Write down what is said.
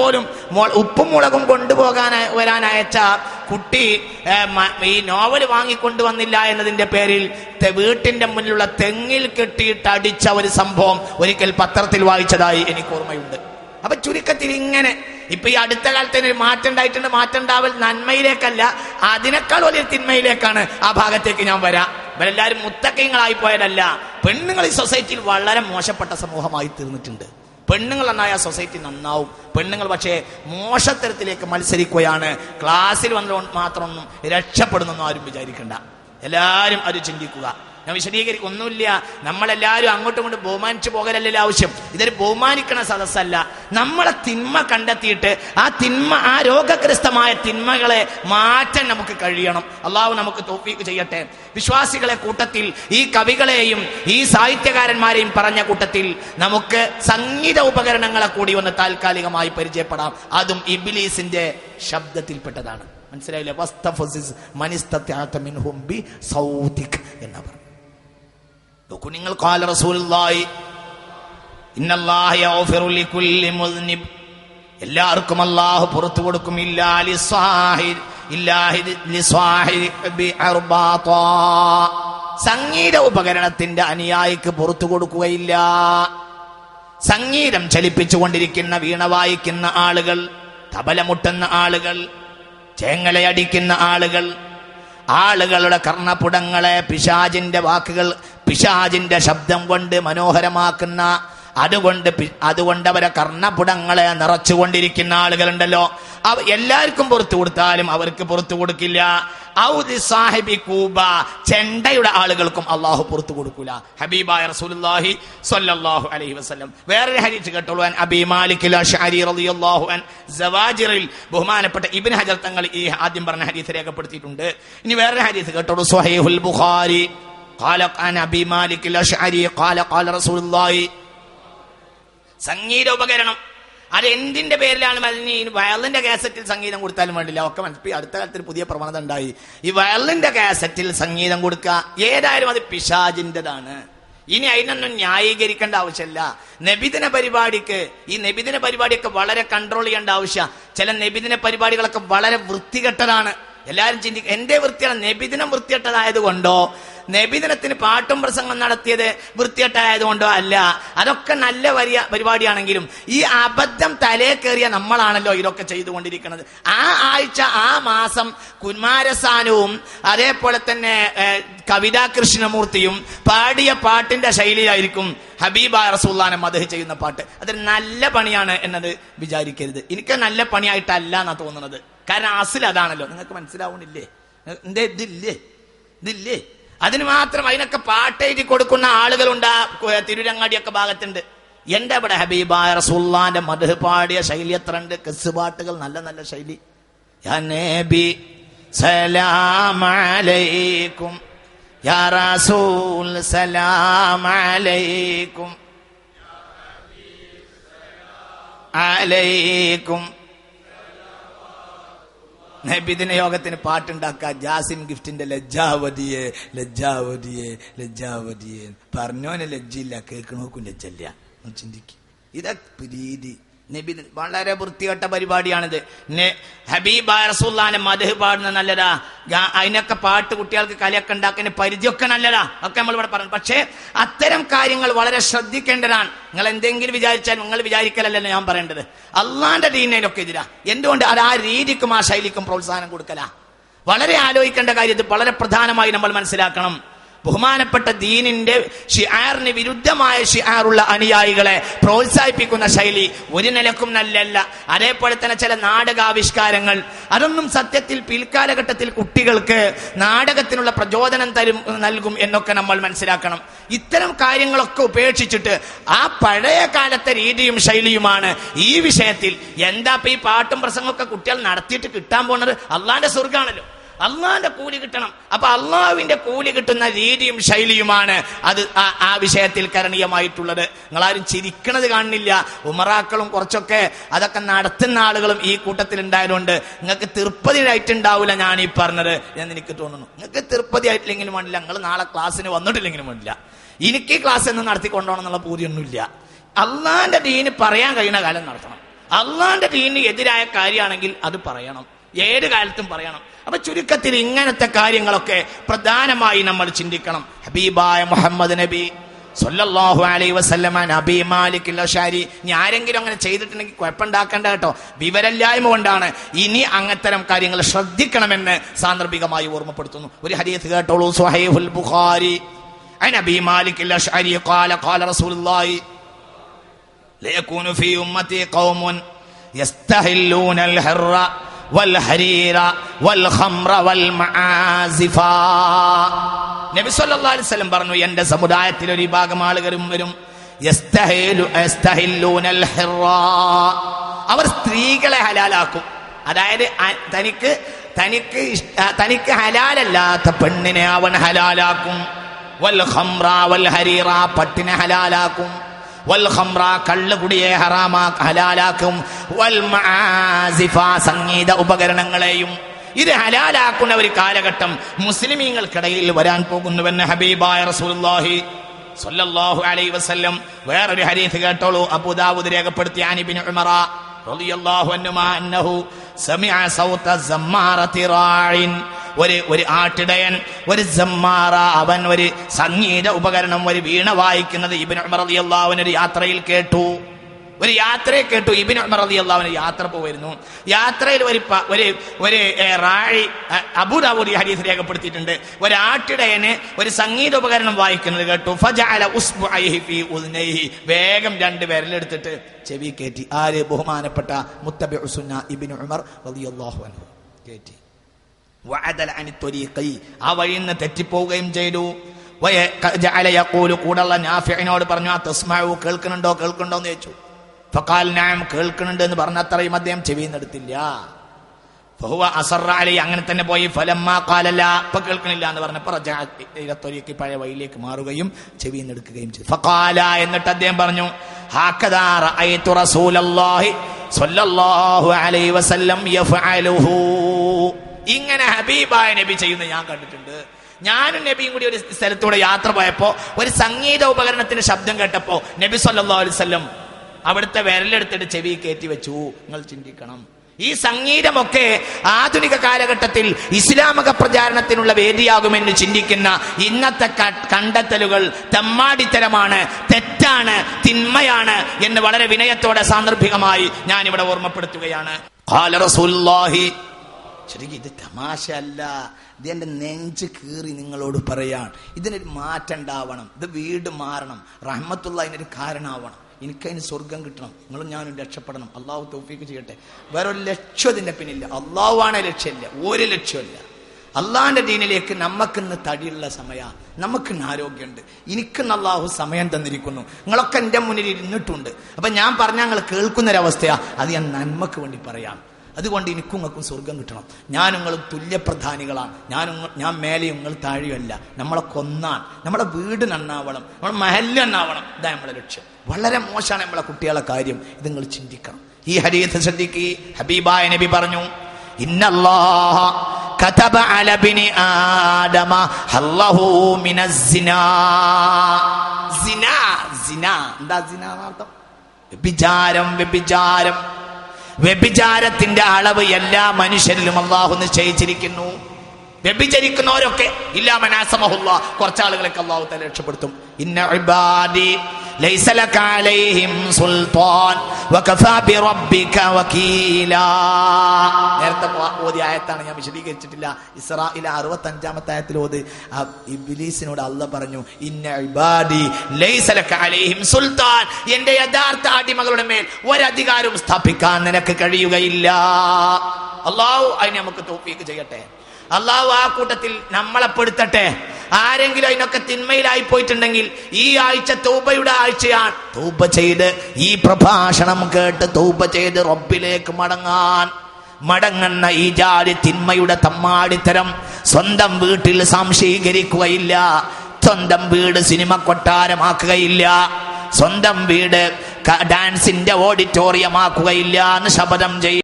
പോലും ഉപ്പും മുളകും കൊണ്ടുപോകാൻ വരാൻ അയച്ച കുട്ടി ഈ നോവൽ വാങ്ങിക്കൊണ്ടുവന്നില്ല എന്നതിന്റെ പേരിൽ വീട്ടിന്റെ മുന്നിലുള്ള തെങ്ങിൽ കെട്ടിയിട്ട് അടിച്ച ഒരു സംഭവം ഒരിക്കൽ പത്രത്തിൽ വായിച്ചതായി എനിക്ക് ഓർമ്മയുണ്ട്. അപ്പൊ ചുരുക്കത്തിൽ ഇങ്ങനെ. ഇപ്പൊ ഈ അടുത്ത കാലത്ത് ഒരു മാറ്റം ഉണ്ടായിട്ടുണ്ട് മാറ്റം ഉണ്ടാവൽ നന്മയിലേക്കല്ല അതിനേക്കാൾ വലിയ തിന്മയിലേക്കാണ് ആ ഭാഗത്തേക്ക് ഞാൻ വരാം. ഇവരെല്ലാവരും മുത്തക്കയങ്ങളായി പോയതല്ല പെണ്ണുങ്ങൾ ഈ സൊസൈറ്റിയിൽ വളരെ മോശപ്പെട്ട സമൂഹമായി തീർന്നിട്ടുണ്ട്. പെണ്ണുങ്ങൾ നന്നായ സൊസൈറ്റി നന്നാവും. പെണ്ണുങ്ങൾ പക്ഷേ മോശത്തരത്തിലേക്ക് മത്സരിക്കുകയാണ്. ക്ലാസ്സിൽ വന്നത് മാത്രമൊന്നും രക്ഷപ്പെടുന്നൊന്നും ആരും വിചാരിക്കണ്ട. എല്ലാവരും അത് ചിന്തിക്കുക. ഞാൻ വിശദീകരിക്കും ഒന്നുമില്ല നമ്മളെല്ലാവരും അങ്ങോട്ടും ഇങ്ങോട്ടും ബഹുമാനിച്ചു പോകലല്ലല്ലോ ആവശ്യം? ഇതൊരു ബഹുമാനിക്കണ സദസ്സല്ല. നമ്മളെ തിന്മ കണ്ടെത്തിയിട്ട് ആ തിന്മ ആ രോഗഗ്രസ്തമായ തിന്മകളെ മാറ്റാൻ നമുക്ക് കഴിയണം. അള്ളാഹു നമുക്ക് തോപ്പിക്ക് ചെയ്യട്ടെ. വിശ്വാസികളെ കൂട്ടത്തിൽ ഈ കവികളെയും ഈ സാഹിത്യകാരന്മാരെയും പറഞ്ഞ കൂട്ടത്തിൽ നമുക്ക് സംഗീത ഉപകരണങ്ങളെ കൂടി ഒന്ന് താൽക്കാലികമായി പരിചയപ്പെടാം. അതും ഇബിലീസിന്റെ ശബ്ദത്തിൽപ്പെട്ടതാണ്. മനസ്സിലായില്ലേ? വസ്തഫസിസ് പറഞ്ഞു നോക്കൂ നിങ്ങൾ കാല റസൂലുള്ളാഹി ഇന്നല്ലാഹ യഗ്ഫിറു ലികുല്ലി മുദ്നിബ്. എല്ലാവർക്കും അള്ളാഹു പുറത്തു കൊടുക്കും. ഇല്ലാ ലിസ്വാഹിർ ഇല്ലാഹി ലിസ്വാഹിബി അർബാതാ. സംഗീത ഉപകരണത്തിന്റെ അനുയായിക്ക് പുറത്തു കൊടുക്കുകയില്ല. സംഗീതം ചലിപ്പിച്ചുകൊണ്ടിരിക്കുന്ന വീണ വായിക്കുന്ന ആളുകൾ തബലമുട്ടുന്ന ആളുകൾ ചേങ്ങലയടിക്കുന്ന ആളുകൾ ആളുകളുടെ കർണപുടങ്ങളെ പിശാജിന്റെ വാക്കുകൾ പിശാജിന്റെ ശബ്ദം കൊണ്ട് മനോഹരമാക്കുന്ന അതുകൊണ്ട് അതുകൊണ്ട് അവരെ കർണപുടങ്ങളെ നിറച്ചുകൊണ്ടിരിക്കുന്ന ആളുകളുണ്ടല്ലോ. അവ എല്ലാവർക്കും പുറത്തു കൊടുത്താലും അവർക്ക് പുറത്തു കൊടുക്കില്ല. ഔദി സാഹിബി കൂബ ചെണ്ടയുടെ ആളുകൾക്കും അള്ളാഹു പുറത്തു കൊടുക്കൂല ഹബീബായ റസൂലുള്ളാഹി സ്വല്ലല്ലാഹു അലൈഹി വസല്ലം വേറൊരു ഹദീസ് കേട്ടോളൂ അൻ അബി മാലിക് അഷ്അരി റളിയല്ലാഹു അൻ സവാജിറിൽ ബഹുമാനപ്പെട്ട ഇബ്നു ഹജർ തങ്ങൾ ഈ ആദ്യം പറഞ്ഞ ഹദീസ് രേഖപ്പെടുത്തിയിട്ടുണ്ട് ഇനി വേറൊരു ഹദീസ് കേട്ടോളൂ സ്വഹീഹുൽ ബുഖാരി قال عن ابي مالك الاشعري قال قال رسول الله സംഗീത ഉപകരണം അത് എന്തിന്റെ പേരിലാണ് മലിനി? വയലിന്റെ കാസറ്റിൽ സംഗീതം കൊടുത്താലും വേണ്ടില്ല. ഒക്കെ മനസ്സിൽ അടുത്ത കാലത്ത് പുതിയ പ്രവണത ഉണ്ടായി. ഈ വയലിന്റെ കാസറ്റിൽ സംഗീതം കൊടുക്കുക. ഏതായാലും അത് പിശാജിന്റെതാണ് ഇനി അതിനൊന്നും ന്യായീകരിക്കേണ്ട ആവശ്യമില്ല. നബിദിന പരിപാടിക്ക് ഈ നബിദിന പരിപാടിയൊക്കെ വളരെ കൺട്രോൾ ചെയ്യേണ്ട ആവശ്യം ചില നബിദിന പരിപാടികളൊക്കെ വളരെ വൃത്തികെട്ടതാണ്. എല്ലാവരും ചിന്തിക്കും എന്റെ വൃത്തിയാണ് നബിദിനം വൃത്തികെട്ടതായത് കൊണ്ടോ? നബിദിനത്തിന് പാട്ടും പ്രസംഗം നടത്തിയത് വൃത്തികെട്ടായതുകൊണ്ടോ അല്ല. അതൊക്കെ നല്ല വലിയ പരിപാടിയാണെങ്കിലും ഈ അബദ്ധം തലേ കയറിയ നമ്മളാണല്ലോ ഇതൊക്കെ ചെയ്തുകൊണ്ടിരിക്കുന്നത്. ആ ആഴ്ച ആ മാസം കുന്മാരസാനവും അതേപോലെ തന്നെ കവിതാ കൃഷ്ണമൂർത്തിയും പാടിയ പാട്ടിന്റെ ശൈലിയായിരിക്കും ഹബീബ റസൂല്ലാനെ മദഹ് ചെയ്യുന്ന പാട്ട്. അതൊരു നല്ല പണിയാണ് എന്നത് വിചാരിക്കരുത്. എനിക്ക് നല്ല പണിയായിട്ടല്ല എന്നാ തോന്നുന്നത്. കാരണം അസിൽ അതാണല്ലോ. നിങ്ങൾക്ക് മനസ്സിലാവുന്നില്ലേ? എന്തേ ഇതില്ലേ? ഇതില്ലേ? അതിന് മാത്രം അതിനൊക്കെ പാട്ടെഴുതി കൊടുക്കുന്ന ആളുകളുണ്ട്. തിരുരങ്ങാടിയൊക്കെ ഭാഗത്തുണ്ട്. എന്റെ അവിടെ ഹബീബായ റസൂല്ലാന്റെ മധു പാടിയ ശൈലി എത്ര ഉണ്ട് കസ് പാട്ടുകൾ നല്ല നല്ല ശൈലി. നബി സലാം അലൈക്കും. യാ റസൂൽ സലാം അലൈക്കും. അലൈക്കും. നബിദിന യോഗത്തിന് പാട്ടുണ്ടാക്ക ജാസിം ഗിഫ്റ്റിന്റെ ലജ്ജാവതിയെ ലജ്ജാവതിയെ ലജ്ജാവതിയെ. പറഞ്ഞോനെ ലജ്ജയില്ല കേൾക്കണോക്കും ലജ്ജല്ല ചിന്തിക്കും. ഇതൊക്കെ രീതി നബി വളരെ വൃത്തികെട്ട പരിപാടിയാണിത്. ഹബീബായ റസൂല്ലാനെ മധു പാടുന്ന നല്ലതാ. അതിനൊക്കെ പാട്ട് കുട്ടികൾക്ക് കലയൊക്കെ ഉണ്ടാക്കുന്ന പരിധിയൊക്കെ നല്ലതാ. ഒക്കെ നമ്മൾ ഇവിടെ പറഞ്ഞു. പക്ഷേ അത്തരം കാര്യങ്ങൾ വളരെ ശ്രദ്ധിക്കേണ്ടതാണ്. നിങ്ങൾ എന്തെങ്കിലും വിചാരിച്ചാൽ നിങ്ങൾ വിചാരിക്കലല്ലോ ഞാൻ പറയേണ്ടത്. അള്ളാന്റെ ദീനയിലൊക്കെ എതിരാ. എന്തുകൊണ്ട്? അത് ആ രീതിക്കും ആ ശൈലിക്കും പ്രോത്സാഹനം കൊടുക്കല. വളരെ ആലോചിക്കേണ്ട കാര്യത്തിൽ വളരെ പ്രധാനമായി നമ്മൾ മനസ്സിലാക്കണം. ബഹുമാനപ്പെട്ട ദീനിന്റെ ഷിആറിന് വിരുദ്ധമായ ഷിആറുള്ള അനുയായികളെ പ്രോത്സാഹിപ്പിക്കുന്ന ശൈലി ഒരു നിലക്കും നല്ലല്ല. അതേപോലെ തന്നെ ചില നാടകാവിഷ്കാരങ്ങൾ. അതൊന്നും സത്യത്തിൽ പിൽക്കാലഘട്ടത്തിൽ കുട്ടികൾക്ക് നാടകത്തിനുള്ള പ്രചോദനം തരും നൽകും എന്നൊക്കെ നമ്മൾ മനസ്സിലാക്കണം. ഇത്തരം കാര്യങ്ങളൊക്കെ ഉപേക്ഷിച്ചിട്ട് ആ പഴയ കാലത്തെ രീതിയും ശൈലിയുമാണ് ഈ വിഷയത്തിൽ എന്താ ഈ പാട്ടും പ്രസംഗമൊക്കെ കുട്ടികൾ നടത്തിയിട്ട് കിട്ടാൻ പോണത് അള്ളാന്റെ സ്വർഗാണല്ലോ അള്ളാന്റെ കൂലി കിട്ടണം. അപ്പൊ അള്ളാവിന്റെ കൂലി കിട്ടുന്ന രീതിയും ശൈലിയുമാണ് അത് ആ- വിഷയത്തിൽ കരണീയമായിട്ടുള്ളത്. നിങ്ങളാരും ചിരിക്കണത് കാണുന്നില്ല ഉമറാക്കളും കുറച്ചൊക്കെ അതൊക്കെ നടത്തുന്ന ആളുകളും ഈ കൂട്ടത്തിൽ ഉണ്ടായതുകൊണ്ട് നിങ്ങൾക്ക് തിരുപ്പതിയായിട്ടുണ്ടാവില്ല ഞാൻ ഈ പറഞ്ഞത് എന്ന് എനിക്ക് തോന്നുന്നു. നിങ്ങൾക്ക് തിരുപ്പതി ആയിട്ടില്ലെങ്കിലും വേണ്ടില്ല. നിങ്ങൾ നാളെ ക്ലാസ്സിന് വന്നിട്ടില്ലെങ്കിലും വേണ്ടില്ല. എനിക്ക് ക്ലാസ് എന്ന് നടത്തി കൊണ്ടുപോകണം എന്നുള്ള പൂതിയൊന്നുമില്ല. അള്ളാന്റെ ദീന് പറയാൻ കഴിയുന്ന കാലം നടത്തണം. അള്ളാന്റെ ദീനിന് എതിരായ കാര്യമാണെങ്കിൽ അത് പറയണം. ഏത് കാലത്തും പറയണം. അപ്പൊ ചുരുക്കത്തിൽ ഇങ്ങനത്തെ കാര്യങ്ങളൊക്കെ പ്രധാനമായി നമ്മൾ ചിന്തിക്കണം. ഹബീബായ മുഹമ്മദ് നബി സൊല്ലാഹു അലൈ വസ്ലമാൻ അബി മാലിക് ലഷാരി ഇനി ആരെങ്കിലും അങ്ങനെ ചെയ്തിട്ടുണ്ടെങ്കിൽ കുഴപ്പമുണ്ടാക്കേണ്ട കേട്ടോ. വിവരല്ലായ്മ കൊണ്ടാണ് ഇനി അങ്ങത്തരം കാര്യങ്ങൾ ശ്രദ്ധിക്കണമെന്ന് സാന്ദർഭികമായി ഓർമ്മപ്പെടുത്തുന്നു. ഒരു ഹരീത്ത് കേട്ടോളൂ. സുഹൈഫുൽ ബുഖാരി. നബി മാലിക് ഷാരി കാല കാല റസൂലുള്ളാഹി. ലയകൂനു ഫീ ഉമ്മതി ഖൗമുൻ യസ്തഹില്ലൂനൽ ഹർറ. നബിസ്വല്ലാസ്ലം പറഞ്ഞു എന്റെ സമുദായത്തിൽ ഒരു വിഭാഗം ആളുകളും വരും. അവർ സ്ത്രീകളെ ഹലാലാക്കും. അതായത് തനിക്ക് തനിക്ക് തനിക്ക് ഹലാലല്ലാത്ത പെണ്ണിനെ അവൻ ഹലാലാക്കും. വൽ ഹംറ വൽ ഹരീറ പട്ടിനെ ഹലാലാക്കും. വൽ ഖംറ കള്ളുകുടിയെ ഹറാമാ ഹലാലാക്കും. വൽ സംഗീത ഉപകരണങ്ങളെയും. ഇത് ഹലാലാക്കുന്ന ഒരു കാലഘട്ടം മുസ്ലിമീങ്ങൾക്കിടയിൽ വരാൻ പോകുന്നുവെന്ന് ഹബീബായ റസൂലുള്ളാഹി സല്ലല്ലാഹു അലൈഹി വസല്ലം വേറൊരു ഹദീസ് കേട്ടോളൂ. അബൂദാവൂദ് രേഖപ്പെടുത്തിയ അനിബിൻ ഉമറ റളിയല്ലാഹു അൻഹു സമിഅ സൗത സമ്മാറതി റാഇൻ ഒരു ഒരു ആട്ടിടയൻ ഒരു സമ്മാറ അവൻ ഒരു സംഗീത ഉപകരണം ഒരു വീണ വായിക്കുന്നത് ഇബിൻ ഉമർ ഒരു യാത്രയിൽ കേട്ടു. ഒരു യാത്രയെ കേട്ടു. ഇബിൻ ഉമർ യാത്ര പോയിരുന്നു. യാത്രയിൽ ഒരു ഒരു ഒരു റായി റാഴി ഹരീസ് രേഖപ്പെടുത്തിയിട്ടുണ്ട്. ഒരു ആട്ടിടയന് ഒരു സംഗീത ഉപകരണം വായിക്കുന്നത് കേട്ടു. വേഗം രണ്ട് വിരലെടുത്തിട്ട് ചെവി കയറ്റി ആര് ബഹുമാനപ്പെട്ട മുത്തബി ഉസുന്ന ഇബിൻ ഉമർ റളിയല്ലാഹു അൻഹു കയറ്റി ആ വഴിയിൽ നിന്ന് തെറ്റിപ്പോവുകയും ചെയ്തു. വയ- ക- ജഅല യഖൂലു കൂടെയുള്ള നാഫിനോട് പറഞ്ഞു ആ തസ്മാവ് കേൾക്കുന്നുണ്ടോ കേൾക്കുന്നുണ്ടോ? എന്ന് ചോദിച്ചു. ഫക്കാൽ നഅം കേൾക്കുന്നുണ്ട് എന്ന് പറഞ്ഞ അത്രയും അദ്ദേഹം ചെവി ഫഹുവ അസറ അലൈ അങ്ങനെ തന്നെ പോയി. ഫലമ്മ കാലല്ല ഇപ്പൊ കേൾക്കണില്ല എന്ന് പറഞ്ഞപ്പോ റജഅ ഇല ത്വരീഖി പഴയ വഴിയിലേക്ക് മാറുകയും ചെവിന്നെടുക്കുകയും ചെയ്തു. ഫക്കാല എന്നിട്ട് അദ്ദേഹം പറഞ്ഞു ഹാക്കദാ ഇങ്ങനെ ഹബീബായ നബി ചെയ്യുന്ന ഞാൻ കണ്ടിട്ടുണ്ട്. ഞാനും നബിയും കൂടി ഒരു സ്ഥലത്തൂടെ യാത്ര പോയപ്പോ ഒരു സംഗീത ഉപകരണത്തിന്റെ ശബ്ദം കേട്ടപ്പോ നബി സല്ലല്ലാഹു അലൈഹി വസല്ലം അവിടുത്തെ വിരലെടുത്തിട്ട് ചെവി കയറ്റി വെച്ചു. നിങ്ങൾ ചിന്തിക്കണം. ഈ സംഗീതമൊക്കെ ആധുനിക കാലഘട്ടത്തിൽ ഇസ്ലാമിക പ്രചാരണത്തിനുള്ള വേദിയാകുമെന്ന് ചിന്തിക്കുന്ന ഇന്നത്തെ കണ്ടെത്തലുകൾ തെമ്മാടിത്തരമാണ് തെറ്റാണ് തിന്മയാണ് എന്ന് വളരെ വിനയത്തോടെ സാന്ദർഭികമായി ഞാൻ ഇവിടെ ഓർമ്മപ്പെടുത്തുകയാണ് ശരിക്കും ഇത് തമാശ അല്ല ഇത് എന്റെ നെഞ്ച് കീറി നിങ്ങളോട് പറയാൻ. ഇതിനൊരു മാറ്റം ഉണ്ടാവണം ഇത് വീട് മാറണം. റഹ്മത്തുള്ള അതിനൊരു കാരണമാവണം. എനിക്കതിന് സ്വർഗം കിട്ടണം. നിങ്ങളും ഞാനും രക്ഷപ്പെടണം. അള്ളാഹു തോഫീക്ക് ചെയ്യട്ടെ. വേറൊരു ലക്ഷ്യം ഇതിന്റെ പിന്നില്ല. അള്ളാഹുവാണ് ലക്ഷ്യമില്ല. ഒരു ലക്ഷ്യമില്ല. അള്ളാഹിന്റെ ദീനിലേക്ക് നമുക്കിന്ന് തടിയുള്ള സമയ. നമുക്കിന്ന് ആരോഗ്യമുണ്ട്. എനിക്കിന്ന് അള്ളാഹു സമയം തന്നിരിക്കുന്നു. നിങ്ങളൊക്കെ എന്റെ മുന്നിൽ ഇരുന്നിട്ടുണ്ട്. അപ്പൊ ഞാൻ പറഞ്ഞ നിങ്ങൾ കേൾക്കുന്നൊരവസ്ഥയാ. അത് ഞാൻ നന്മക്ക് വേണ്ടി പറയാം. അതുകൊണ്ട് എനിക്കും നിങ്ങൾക്കും സ്വർഗം കിട്ടണം ഞാൻ നിങ്ങളും തുല്യപ്രധാനികളാണ് ഞാൻ ഉങ്ങ- ഞാൻ മേലെയും നിങ്ങൾ താഴെയല്ല നമ്മളെ കൊന്നാൻ നമ്മളെ വീട് നന്നാവണം നമ്മളെ മഹല് നന്നാവണം ഇതാ നമ്മളെ ലക്ഷ്യം വളരെ മോശമാണ് നമ്മളെ കുട്ടികളെ കാര്യം ഇത് നിങ്ങൾ ചിന്തിക്കണം ഈ ഹരീത് ശ്രദ്ധിക്ക് ഹബീബായ നബി പറഞ്ഞു ഇന്നല്ലാഹ كتب على ابن آدم حله من الزنا زنا زنا എന്താ സിന അർത്ഥം വ്യഭിചാരം വ്യഭിചാരം വ്യഭിചാരത്തിന്റെ അളവ് എല്ലാ മനുഷ്യരിലും അള്ളാഹു നിശ്ചയിച്ചിരിക്കുന്നു. വ്യഭിചരിക്കുന്നവരൊക്കെ ഇല്ലാ മനാസമഹുല്ല. കുറച്ചാളുകളൊക്കെ അള്ളാഹു തന്നെ രക്ഷപ്പെടുത്തും. ഇന്ന ഇബാദി لك عليهم അലൈഹിം സുൽത്താൻ بربك وكيلا നേരത്തെ ഓതി ആയത്താണ് ഞാൻ വിശദീകരിച്ചിട്ടില്ല. ഇസ്രായേൽ അറുപത്തി അഞ്ചാമത്തെ ആയത്തിൽ ഓത്. ഇബ്ലീസിനോട് അല്ല പറഞ്ഞു ഇന്ന ഇബാദി ലൈസ അലൈഹിം സുൽത്താൻ. എന്റെ യഥാർത്ഥ അടിമകളുടെ മേൽ ഒരധികാരവും സ്ഥാപിക്കാൻ നിനക്ക് കഴിയുകയില്ല. അള്ളാഹു അതിനെ നമുക്ക് തോഫീക്ക് ചെയ്യട്ടെ. അള്ളാഹു ആ കൂട്ടത്തിൽ നമ്മളെ പെടുത്തട്ടെ ആരെങ്കിലും അതിനൊക്കെ തിന്മയിലായി പോയിട്ടുണ്ടെങ്കിൽ ഈ ആഴ്ച തൗബയുടെ ആഴ്ചയാണ്. തൗബ ചെയ്ത് ഈ പ്രഭാഷണം കേട്ട് തൗബ ചെയ്ത് റബ്ബിലേക്ക് മടങ്ങാൻ മടങ്ങുന്ന ഈ ജാതി തിന്മയുടെ തമ്മാടിത്തരം സ്വന്തം വീട്ടിൽ സംശീകരിക്കുകയില്ല. സ്വന്തം വീട് സിനിമ കൊട്ടാരമാക്കുകയില്ല. സ്വന്തം വീട് ഡാൻസിന്റെ ഓഡിറ്റോറിയം ഓഡിറ്റോറിയമാക്കുകയില്ല എന്ന് ശപഥം ചെയ്യും.